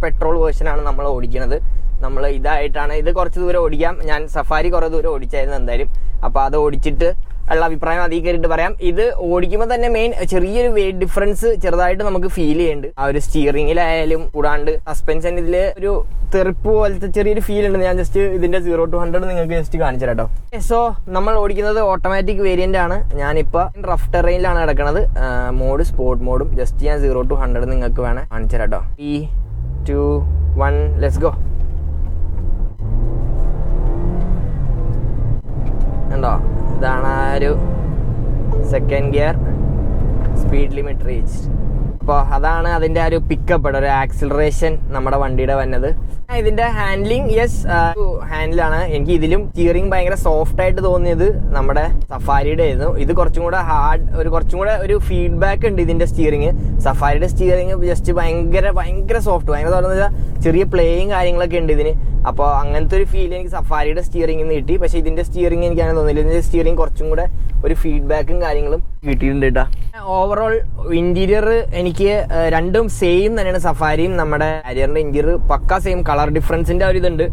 പെട്രോൾ വേർഷനാണ് നമ്മൾ ഓടിക്കുന്നത് നമ്മൾ ഇതായിട്ടാണ് ഇത് കുറച്ച് ദൂരം ഓടിക്കാം. ഞാൻ സഫാരി കുറേ ദൂരം ഓടിച്ചായിരുന്നു എന്തായാലും. അപ്പോൾ അത് ഓടിച്ചിട്ട് ഉള്ള അഭിപ്രായം അതിൽ കയറിയിട്ട് പറയാം. ഇത് ഓടിക്കുമ്പോൾ തന്നെ മെയിൻ ചെറിയൊരു വെയിറ്റ് ഡിഫറൻസ് ചെറുതായിട്ട് നമുക്ക് ഫീൽ ചെയ്യുന്നുണ്ട് ആ ഒരു സ്റ്റിയറിംഗിലായാലും കൂടാണ്ട് സസ്പെൻഷൻ ഇതിൽ ഒരു തെറിപ്പ് പോലത്തെ ചെറിയൊരു ഫീൽ ഉണ്ട്. ഞാൻ ജസ്റ്റ് ഇതിന്റെ സീറോ ടു ഹൺഡ്രഡ് നിങ്ങൾക്ക് ജസ്റ്റ് കാണിച്ചു കേട്ടോ സോ നമ്മൾ ഓടിക്കുന്നത് ഓട്ടോമാറ്റിക് വേരിയന്റ് ആണ്. ഞാനിപ്പോൾ റഫ് ടെറൈനിലാണ് കിടക്കുന്നത് മോഡ് സ്പോർട്ട് മോഡും ജസ്റ്റ് ഞാൻ സീറോ ടു ഹൺഡ്രഡ് നിങ്ങൾക്ക് വേണേ കാണിച്ചു കേട്ടോ ഈ ടു വൺ ലെറ്റ്സ് ഗോ ഉണ്ടോ ഇതാണ് ആ ഒരു second gear speed limit reach അപ്പോൾ അതാണ് അതിന്റെ ആ ഒരു പിക്കപ്പ് ഒരു ആക്സിലറേഷൻ നമ്മുടെ വണ്ടിയുടെ വന്നത്. ഇതിന്റെ ഹാൻഡ്ലിങ് യെസ് ഹാൻഡിലാണ് എനിക്ക് ഇതിലും സ്റ്റിയറിംഗ് ഭയങ്കര സോഫ്റ്റ് ആയിട്ട് തോന്നിയത് നമ്മുടെ സഫാരിയുടെ ആയിരുന്നു. ഇത് കുറച്ചും കൂടെ ഹാർഡ് ഒരു കുറച്ചും കൂടെ ഒരു ഫീഡ്ബാക്ക് ഉണ്ട് ഇതിന്റെ സ്റ്റിയറിംഗ് സഫാരിയുടെ സ്റ്റിയറിംഗ് ജസ്റ്റ് ഭയങ്കര ഭയങ്കര സോഫ്റ്റ് ഭയങ്കര തുറന്നു ചെറിയ പ്ലേയും കാര്യങ്ങളൊക്കെ ഉണ്ട് ഇതിന്. അപ്പോൾ അങ്ങനത്തെ ഒരു ഫീൽ എനിക്ക് സഫാരിയുടെ സ്റ്റിയറിംഗിൽ നിന്ന് കിട്ടി. പക്ഷേ ഇതിന്റെ സ്റ്റിയറിംഗ് എനിക്ക് അങ്ങനെ തോന്നിയില്ല. ഇതിന്റെ സ്റ്റിയറിംഗ് കുറച്ചും കൂടെ ഒരു ഫീഡ്ബാക്കും കാര്യങ്ങളും കിട്ടിയിട്ടുണ്ട് കേട്ടോ ഓവറോൾ ഇന്റീരിയർ എനിക്ക് രണ്ടും സെയിം തന്നെയാണ് സഫാരിയും. നമ്മുടെ ഹാരിയറിന്റെ ഇന്റീരിയർ പക്ക സെയിം കളർ ഡിഫറൻസിന്റെ ഒരു ഇതുണ്ട്.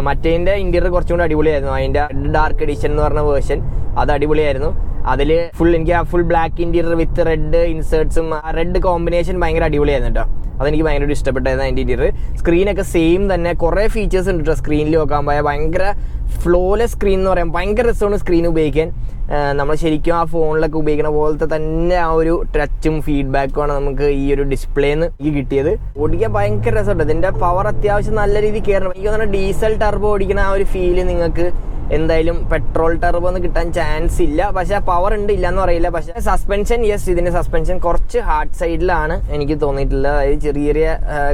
മറ്റേതിന്റെ ഇന്റീരിയർ കുറച്ചും കൂടി അടിപൊളിയായിരുന്നു. അതിന്റെ ഡാർക്ക് എഡിഷൻ എന്ന് പറഞ്ഞ വേർഷൻ അത് അടിപൊളിയായിരുന്നു. അതിൽ ഫുൾ എനിക്ക് ആ full black interior with red ഇൻസേർട്സും red combination ഭയങ്കര അടിപൊളിയായിരുന്നു കേട്ടോ. അതെനിക്ക് ഭയങ്കര ഇഷ്ടപ്പെട്ടായിരുന്നു അതിന്റെ ഇന്റീരിയർ സ്ക്രീനൊക്കെ സെയിം തന്നെ. കുറേ ഫീച്ചേഴ്സ് ഉണ്ട് കേട്ടോ. സ്ക്രീനിൽ നോക്കാൻ പോയാൽ ഭയങ്കര ഫ്ലോലെസ് സ്ക്രീൻ എന്ന് പറയാം. ഭയങ്കര രസമാണ് സ്ക്രീൻ ഉപയോഗിക്കാൻ. നമ്മൾ ശരിക്കും ആ ഫോണിലൊക്കെ ഉപയോഗിക്കുന്ന പോലത്തെ തന്നെ ആ ഒരു ടച്ചും ഫീഡ്ബാക്കും ആണ് നമുക്ക് ഈ ഒരു ഡിസ്പ്ലേന്ന് ഈ കിട്ടിയത്. ഓടിക്കാൻ ഭയങ്കര രസമുണ്ട്. ഇതിന്റെ പവർ അത്യാവശ്യം നല്ല രീതിയിൽ കയറണം എനിക്ക് തോന്നുന്നു ഡീസൽ ടർബോ ഓടിക്കുന്ന ആ ഒരു ഫീൽ നിങ്ങൾക്ക് എന്തായാലും പെട്രോൾ ടർബോ ഒന്നും കിട്ടാൻ ചാൻസ് ഇല്ല. പക്ഷെ പവർ ഉണ്ട് ഇല്ല എന്ന് പറയില്ല. പക്ഷെ സസ്പെൻഷൻ യെസ് ഇതിന്റെ സസ്പെൻഷൻ കുറച്ച് ഹാർഡ് സൈഡിലാണ് എനിക്ക് തോന്നിയിട്ടുള്ളത്. അതായത് ചെറിയ ചെറിയ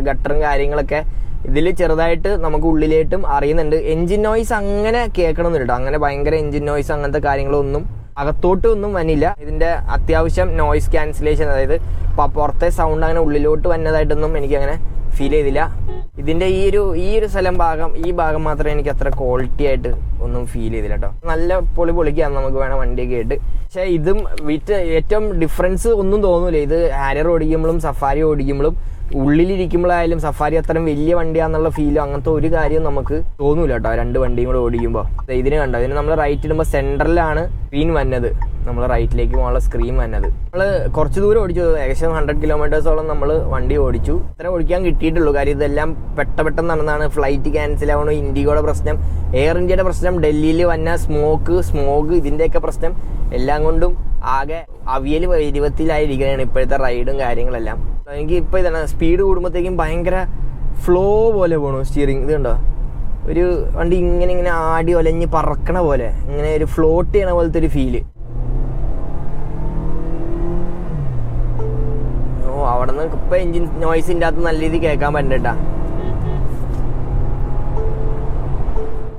ഗട്ടറും കാര്യങ്ങളൊക്കെ ഇതിൽ ചെറുതായിട്ട് നമുക്ക് ഉള്ളിലേട്ടും അറിയുന്നുണ്ട്. എഞ്ചിൻ നോയ്സ് അങ്ങനെ കേൾക്കണമെന്നില്ല കേട്ടോ അങ്ങനെ ഭയങ്കര എഞ്ചിൻ നോയ്സ് അങ്ങനത്തെ കാര്യങ്ങളൊന്നും അകത്തോട്ട് ഒന്നും വന്നില്ല. ഇതിന്റെ അത്യാവശ്യം നോയ്സ് ക്യാൻസലേഷൻ അതായത് പുറത്തെ സൗണ്ട് അങ്ങനെ ഉള്ളിലോട്ട് വന്നതായിട്ടൊന്നും എനിക്കങ്ങനെ ഫീൽ ചെയ്തില്ല. ഇതിന്റെ ഈ ഒരു ഈ ഒരു സ്ഥലം ഭാഗം ഈ ഭാഗം മാത്രമേ എനിക്ക് അത്ര ക്വാളിറ്റി ആയിട്ട് ഒന്നും ഫീൽ ചെയ്തില്ല കേട്ടോ നല്ല പൊളി പൊളിക്കാൻ നമുക്ക് വേണം വണ്ടിയൊക്കെ ആയിട്ട്. പക്ഷെ ഇതും വിറ്റ് ഏറ്റവും ഡിഫറൻസ് ഒന്നും തോന്നൂല. ഇത് ഹാരിയർ ഓടിക്കുമ്പോഴും സഫാരി ഓടിക്കുമ്പോഴും ഉള്ളിലിരിക്കുമ്പോഴായാലും സഫാരി അത്രയും വലിയ വണ്ടിയാന്നുള്ള ഫീലോ അങ്ങനത്തെ ഒരു കാര്യം നമുക്ക് തോന്നൂല കേട്ടോ. രണ്ട് വണ്ടിയും കൂടെ ഓടിക്കുമ്പോൾ ഇതിന് കണ്ടോ? ഇതിന് നമ്മൾ റൈറ്റ് ഇടുമ്പോൾ സെന്ററിലാണ് സ്ക്രീൻ വന്നത്. നമ്മൾ റൈറ്റിലേക്ക് പോകാനുള്ള സ്ക്രീൻ വന്നത്. നമ്മൾ കുറച്ച് ദൂരം ഓടിച്ചു. ഏകദേശം ഹൺഡ്രഡ് കിലോമീറ്റേഴ്സോളം നമ്മൾ വണ്ടി ഓടിച്ചു. ഇത്ര ഓടിക്കാൻ കിട്ടിയിട്ടുള്ളൂ. കാര്യം ഇതെല്ലാം പെട്ട പെട്ടെന്ന് നടന്നതാണ് ഫ്ലൈറ്റ് ക്യാൻസൽ ആവണോ. ഇൻഡിഗോയുടെ പ്രശ്നം എയർ ഇന്ത്യയുടെ പ്രശ്നം ഡൽഹിയിൽ വന്ന സ്മോക്ക് സ്മോഗ് ഇതിന്റെയൊക്കെ പ്രശ്നം. എല്ലാം കൊണ്ടും ആകെ അവിയൽ ഇരുപത്തിലായിരിക്കുകയാണ് ഇപ്പോഴത്തെ റൈഡും കാര്യങ്ങളെല്ലാം. എനിക്ക് ഇപ്പൊ ഇതാണ് സ്പീഡ് കൂടുമ്പോഴത്തേക്കും ഭയങ്കര ഫ്ലോ പോലെ പോണു സ്റ്റിയറിങ് ഇത് കണ്ടോ? ഒരു വണ്ടി ഇങ്ങനെ ഇങ്ങനെ ആടി ഒലഞ്ഞ് പറക്കണ പോലെ. ഇങ്ങനെ ഒരു ഫ്ലോട്ട് ചെയ്യണ പോലത്തെ ഒരു ഫീൽ ഓ അവിടെ നിന്ന് ഇപ്പൊ എഞ്ചിൻ നോയ്സിന്റെ അകത്ത് നല്ല രീതിയിൽ കേൾക്കാൻ പറ്റണ്ടാ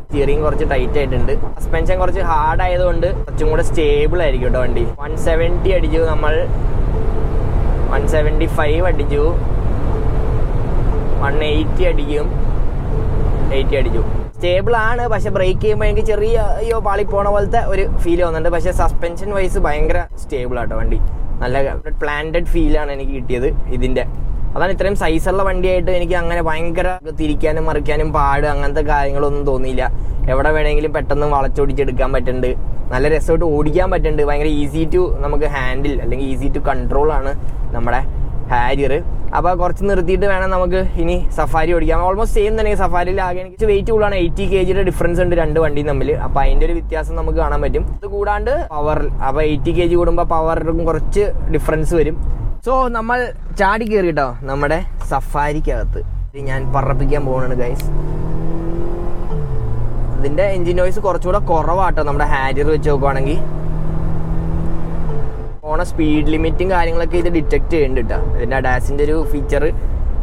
സ്റ്റിയറിങ് കുറച്ച് ടൈറ്റ് ആയിട്ടുണ്ട്. സസ്പെൻഷൻ കുറച്ച് ഹാർഡ് ആയതുകൊണ്ട് കുറച്ചും കൂടെ സ്റ്റേബിൾ ആയിരിക്കും കേട്ടോ വണ്ടി. വൺ സെവന്റി അടിച്ചു നമ്മൾ. വൺ സെവന്റി ഫൈവ് അടിച്ചു. വൺ എയ്റ്റി അടിക്കും. എയ്റ്റി അടിച്ചു. സ്റ്റേബിൾ ആണ് പക്ഷെ ബ്രേക്ക് ചെയ്യുമ്പോൾ എനിക്ക് ചെറിയ അയ്യോ പാളി പോണ പോലത്തെ ഒരു ഫീൽ വന്നിട്ടുണ്ട്. പക്ഷെ സസ്പെൻഷൻ വൈസ് ഭയങ്കര സ്റ്റേബിൾ ആട്ടോ വണ്ടി. നല്ല പ്ലാന്റഡ് ഫീലാണ് എനിക്ക് കിട്ടിയത് ഇതിന്റെ. അതാണ് ഇത്രയും സൈസുള്ള വണ്ടിയായിട്ട് എനിക്ക് അങ്ങനെ ഭയങ്കര തിരിക്കാനും മറിക്കാനും പാട് അങ്ങനത്തെ കാര്യങ്ങളൊന്നും തോന്നിയില്ല. എവിടെ വേണമെങ്കിലും പെട്ടെന്ന് വളച്ചൊടിച്ചെടുക്കാൻ പറ്റുന്നുണ്ട്. നല്ല രസമായിട്ട് ഓടിക്കാൻ പറ്റുന്നുണ്ട്. ഭയങ്കര ഈസി ടു നമുക്ക് ഹാൻഡിൽ അല്ലെങ്കിൽ ഈസി ടു കൺട്രോൾ ആണ് നമ്മുടെ ഹാരിയർ അപ്പോൾ കുറച്ച് നിർത്തിയിട്ട് വേണം നമുക്ക് ഇനി സഫാരി ഓടിക്കാം ഓൾമോസ്റ്റ് സെയിം തന്നെ സഫാരിയിൽ ആകെ എനിക്ക് വെയിറ്റ് കൂടുതലാണ്. എയ്റ്റി കെ ജിയുടെ ഡിഫറൻസ് ഉണ്ട് രണ്ട് വണ്ടിയും തമ്മിൽ അപ്പോൾ അതിന്റെ ഒരു വ്യത്യാസം നമുക്ക് കാണാൻ പറ്റും. ഇത് കൂടാണ്ട് പവർ അപ്പോൾ എയ്റ്റി കെ ജി കൂടുമ്പോൾ പവറിനും കുറച്ച് ഡിഫറൻസ് വരും. സോ നമ്മൾ ചാടി കയറി കേട്ടോ നമ്മുടെ സഫാരിക്കകത്ത്. ഞാൻ പറപ്പിക്കാൻ പോകുന്നുണ്ട് ഗൈസ് ഇതിന്റെ എൻജിൻ നോയ്സ് കുറച്ചുകൂടെ കുറവാട്ടോ നമ്മുടെ ഹാരിയർ വെച്ച് നോക്കുവാണെങ്കിൽ പോണ സ്പീഡ് ലിമിറ്റും കാര്യങ്ങളൊക്കെ ഇത് ഡിറ്റക്ട് ചെയ്യുന്നുണ്ട് കേട്ടോ ഇതിന്റെ അഡാസിന്റെ ഒരു ഫീച്ചർ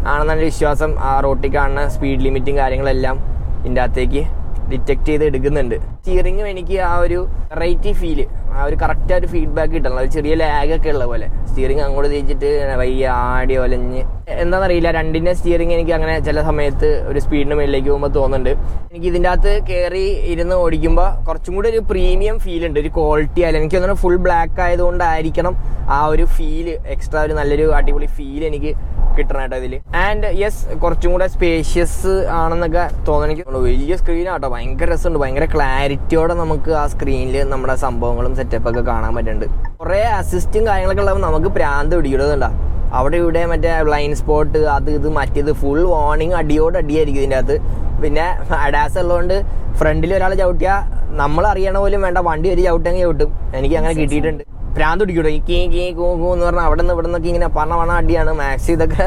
ആണെന്നാണ് വിശ്വാസം ആ റോട്ടിൽ കാണുന്ന സ്പീഡ് ലിമിറ്റും കാര്യങ്ങളെല്ലാം ഇതിന്റെ അകത്തേക്ക് ഡിറ്റക്ട് ചെയ്ത് എടുക്കുന്നുണ്ട്. സ്റ്റിയറിങ്ങും എനിക്ക് ആ ഒരു വെറൈറ്റി ഫീൽ ആ ഒരു കറക്റ്റ് ഒരു ഫീഡ്ബാക്ക് കിട്ടണം. അത് ചെറിയ ലാഗ് ഒക്കെ ഉള്ള പോലെ. സ്റ്റിയറിംഗ് അങ്ങോട്ട് തിരിച്ചിട്ട് വയ്യ ആടി ഒലഞ്ഞ്. എന്താണെന്നറിയില്ല രണ്ടിന്റെ സ്റ്റിയറിംഗ് എനിക്ക് അങ്ങനെ ചില സമയത്ത് ഒരു സ്പീഡിന് മുകളിലേക്ക് പോകുമ്പോൾ തോന്നുന്നുണ്ട്. എനിക്ക് ഇതിന്റെ അകത്ത് കയറി ഇരുന്ന് ഓടിക്കുമ്പോൾ കുറച്ചും കൂടി ഒരു പ്രീമിയം ഫീൽ ഉണ്ട്. ഒരു ക്വാളിറ്റി ആയാലും. എനിക്ക് തോന്നുന്നു ഫുൾ ബ്ലാക്ക് ആയതുകൊണ്ടായിരിക്കണം ആ ഒരു ഫീൽ എക്സ്ട്രാ ഒരു നല്ലൊരു അടിപൊളി ഫീൽ എനിക്ക് കിട്ടണം കേട്ടോ ഇതിൽ ആൻഡ് യെസ് കുറച്ചും കൂടെ സ്പേഷ്യസ് ആണെന്നൊക്കെ തോന്നണെനിക്ക് വലിയ സ്ക്രീനാട്ടോ ഭയങ്കര രസമുണ്ട്. ഭയങ്കര ക്ലാരിറ്റിയോടെ നമുക്ക് ആ സ്ക്രീനിൽ നമ്മുടെ സംഭവങ്ങളും സെറ്റപ്പ് ഒക്കെ കാണാൻ പറ്റുന്നുണ്ട്. കുറേ അസിസ്റ്റും കാര്യങ്ങളൊക്കെ ഉള്ളപ്പോൾ നമുക്ക് പ്രാന്ത് പിടിക്കുന്നതുണ്ടാ അവിടെ ഇവിടെ മറ്റേ ബ്ലൈൻഡ് സ്പോട്ട് അത് ഇത് മറ്റേത് ഫുൾ വാർണിംഗ് അടിയോട് അടിയായിരിക്കും ഇതിന്റെ അകത്ത്. പിന്നെ അഡാസ് ഉള്ളതുകൊണ്ട് ഫ്രണ്ടിൽ ഒരാൾ ചവിട്ടിയാൽ നമ്മൾ അറിയണ പോലും വേണ്ട. വണ്ടി ഒരു ചവിട്ടെങ്കിൽ ചവിട്ടും. എനിക്ക് അങ്ങനെ കിട്ടിയിട്ടുണ്ട്. ഭ്രാന്ത് പിടിക്കൂടോ? ഈ കീ കീ കൂ കൂ എന്ന് പറഞ്ഞാൽ അവിടെ നിന്ന് ഇവിടെ നിന്നൊക്കെ ഇങ്ങനെ പറഞ്ഞ പറഞ്ഞ അടിയാണ്. മാക്സി ഇതൊക്കെ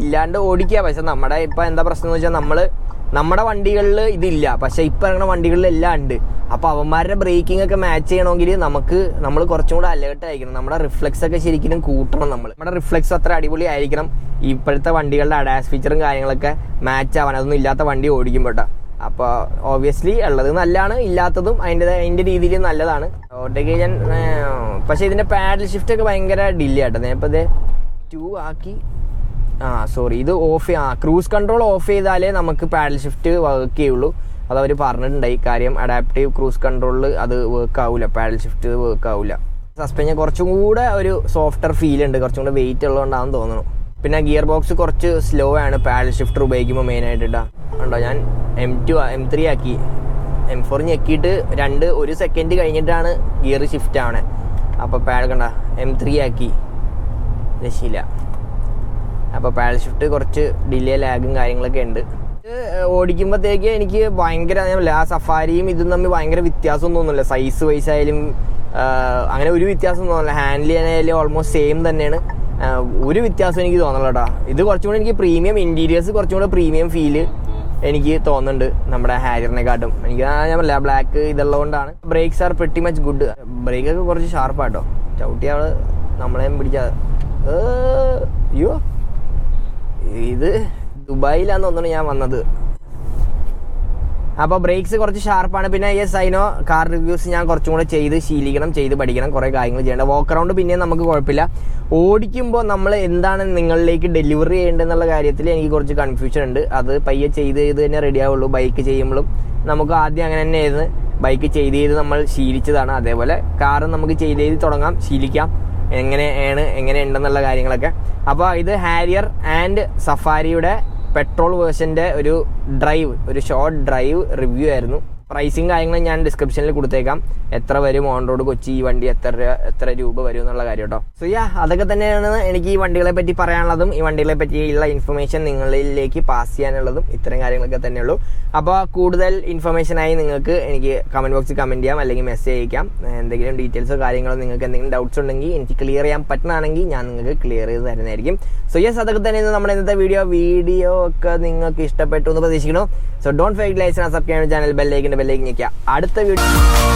ഇല്ലാണ്ട് ഓടിക്കുക പക്ഷെ നമ്മുടെ ഇപ്പം എന്താ പ്രശ്നം എന്ന് വെച്ചാൽ നമ്മൾ നമ്മുടെ വണ്ടികളിൽ ഇതില്ല. പക്ഷെ ഇപ്പം ഇറങ്ങുന്ന വണ്ടികളിൽ എല്ലാം ഉണ്ട്. അപ്പോൾ അവന്മാരുടെ ബ്രേക്കിംഗ് ഒക്കെ മാച്ച് ചെയ്യണമെങ്കിൽ നമുക്ക് നമ്മൾ കുറച്ചും കൂടെ അലേർട്ട് ആയിരിക്കണം. നമ്മുടെ റിഫ്ലക്സ് ഒക്കെ ശരിക്കും കൂട്ടണം നമ്മൾ നമ്മുടെ റിഫ്ലെക്സ് അത്ര അടിപൊളി ആയിരിക്കണം ഇപ്പോഴത്തെ വണ്ടികളുടെ അഡാസ് ഫീച്ചറും കാര്യങ്ങളൊക്കെ മാച്ച് ആവാൻ. അതൊന്നും ഇല്ലാത്ത വണ്ടി ഓടിക്കുമ്പോട്ടാ അപ്പോൾ ഓബിയസ്ലി ഉള്ളത് നല്ലതാണ് ഇല്ലാത്തതും അതിന്റെ അതിന്റെ രീതിയിൽ നല്ലതാണ്. ഓട്ടോക്ക് ഞാൻ പക്ഷേ ഇതിന്റെ പാഡൽ ഷിഫ്റ്റ് ഒക്കെ ഭയങ്കര ഡില്ലേ ആട്ടോ. ഞാനിപ്പോൾ ഇത് ടു ആക്കി. ആ സോറി ഇത് ഓഫ് ആ ക്രൂസ് കൺട്രോൾ ഓഫ് ചെയ്താലേ നമുക്ക് പാഡൽ ഷിഫ്റ്റ് വർക്ക് ചെയ്യുള്ളൂ. അത് അവർ പറഞ്ഞിട്ടുണ്ടായി കാര്യം അഡാപ്റ്റീവ് ക്രൂസ് കൺട്രോളിൽ അത് വർക്ക് ആവില്ല പാഡൽ ഷിഫ്റ്റ് വർക്ക് ആവില്ല സസ്പെൻഷൻ കുറച്ചും കൂടെ ഒരു സോഫ്റ്റ്വെയർ ഫീൽ ഉണ്ട് കുറച്ചും കൂടെ വെയിറ്റ് ഉള്ളതുകൊണ്ടാണെന്ന് തോന്നുന്നു. പിന്നെ ഗിയർ ബോക്സ് കുറച്ച് സ്ലോ ആണ്. പാഡൽ ഷിഫ്റ്റർ ഉപയോഗിക്കുമ്പോൾ മെയിൻ ആയിട്ടാ ഉണ്ടോ ഞാൻ എം ടു എം ത്രീ ആക്കി. എം ഫോർ ഞെക്കിയിട്ട് രണ്ട് ഒരു സെക്കൻഡ് കഴിഞ്ഞിട്ടാണ് ഗിയർ ഷിഫ്റ്റ് ആവണേ. അപ്പോൾ പാഡ് കണ്ട എം ത്രീ ആക്കി. രക്ഷയില്ല. അപ്പോൾ പാഡൽ ഷിഫ്റ്റ് കുറച്ച് ഡിലേ ലാഗും കാര്യങ്ങളൊക്കെ ഉണ്ട്. ഓടിക്കുമ്പോഴത്തേക്ക് എനിക്ക് ഭയങ്കര ആ സഫാരിയും ഇതും തമ്മിൽ ഭയങ്കര വ്യത്യാസം തോന്നുന്നില്ല. സൈസ് വൈസ് ആയാലും അങ്ങനെ ഒരു വ്യത്യാസം തോന്നുന്നില്ല. ഹാൻഡിൽ ചെയ്യാനായാലും ഓൾമോസ്റ്റ് സെയിം തന്നെയാണ്. ഒരു വ്യത്യാസം എനിക്ക് തോന്നുന്നില്ല കേട്ടോ ഇത് കുറച്ചും കൂടി എനിക്ക് പ്രീമിയം ഇന്റീരിയേഴ്സ് കുറച്ചും കൂടെ പ്രീമിയം ഫീൽ എനിക്ക് തോന്നുന്നുണ്ട് നമ്മുടെ ഹാരിയറിനെക്കാട്ടും എനിക്ക് ഞാൻ പറയാം black ഇതുള്ളതുകൊണ്ടാണ്. Brakes are pretty much good brake ഒക്കെ കുറച്ച് ഷാർപ്പാട്ടോ ചവിട്ടി അവൾ നമ്മളെയും പിടിക്കാതെ അയ്യോ. ഇത് ദുബായിലാന്ന് തോന്നുന്നു ഞാൻ വന്നത്. അപ്പോൾ ബ്രേക്സ് കുറച്ച് ഷാർപ്പാണ് പിന്നെ ഈ സൈനോ കാർ റിവ്യൂസ് ഞാൻ കുറച്ചും കൂടെ ചെയ്ത് ശീലിക്കണം ചെയ്ത് പഠിക്കണം കുറേ കാര്യങ്ങൾ ചെയ്യേണ്ട വോക്ക് അറൗണ്ട് പിന്നെ നമുക്ക് കുഴപ്പമില്ല. ഓടിക്കുമ്പോൾ നമ്മൾ എന്താണ് നിങ്ങളിലേക്ക് ഡെലിവറി ചെയ്യേണ്ടതെന്നുള്ള കാര്യത്തിൽ എനിക്ക് കുറച്ച് കൺഫ്യൂഷൻ ഉണ്ട്. അത് പയ്യെ ചെയ്ത് ചെയ്ത് തന്നെ റെഡി ആവുള്ളൂ. ബൈക്ക് ചെയ്യുമ്പോഴും നമുക്ക് ആദ്യം അങ്ങനെ തന്നെ ആയിരുന്നു. ബൈക്ക് ചെയ്ത് ചെയ്ത് നമ്മൾ ശീലിച്ചതാണ്. അതേപോലെ കാറ് നമുക്ക് ചെയ്ത് ചെയ്ത് തുടങ്ങാം ശീലിക്കാം. എങ്ങനെയാണ് എങ്ങനെ ഉണ്ടെന്നുള്ള കാര്യങ്ങളൊക്കെ. അപ്പോൾ ഇത് ഹാരിയർ ആൻഡ് സഫാരിയുടെ പെട്രോൾ വേർഷന്റെ ഒരു ഡ്രൈവ് ഒരു ഷോർട്ട് ഡ്രൈവ് റിവ്യൂ ആയിരുന്നു. പ്രൈസിങ് കാര്യങ്ങൾ ഞാൻ ഡിസ്ക്രിപ്ഷനിൽ കൊടുത്തേക്കാം. എത്ര വരും ഓൺ റോഡ് കൊച്ചി ഈ വണ്ടി എത്ര എത്ര രൂപ വരും എന്നുള്ള കാര്യം കേട്ടോ സോ യാ അതൊക്കെ തന്നെയാണ് എനിക്ക് ഈ വണ്ടികളെ പറ്റി പറയാനുള്ളതും ഈ വണ്ടികളെ പറ്റിയുള്ള ഇൻഫർമേഷൻ നിങ്ങളിലേക്ക് പാസ് ചെയ്യാനുള്ളതും ഇത്തരം കാര്യങ്ങളൊക്കെ തന്നെ ഉള്ളൂ അപ്പോൾ കൂടുതൽ ഇൻഫർമേഷനായി നിങ്ങൾക്ക് എനിക്ക് കമന്റ് ബോക്സിൽ കമന്റ് ചെയ്യാം അല്ലെങ്കിൽ മെസ്സേജ് അയക്കാം. എന്തെങ്കിലും ഡീറ്റെയിൽസോ കാര്യങ്ങളോ നിങ്ങൾക്ക് എന്തെങ്കിലും ഡൗട്ട്സ് ഉണ്ടെങ്കിൽ എനിക്ക് ക്ലിയർ ചെയ്യാൻ പറ്റുന്നതാണെങ്കിൽ ഞാൻ നിങ്ങൾക്ക് ക്ലിയർ ചെയ്ത് തരുന്നതായിരിക്കും. സോ യെസ് അതൊക്കെ തന്നെയാണ് നമ്മുടെ ഇന്നത്തെ വീഡിയോ വീഡിയോ ഒക്കെ നിങ്ങൾക്ക് ഇഷ്ടപ്പെട്ടു എന്ന് പ്രതീക്ഷിക്കുന്നു. So don't fake lies subscribe channel ബെല്ലേക്ക് ബെല്ലേക്ക് ഞെക്കുക അടുത്ത വീഡിയോ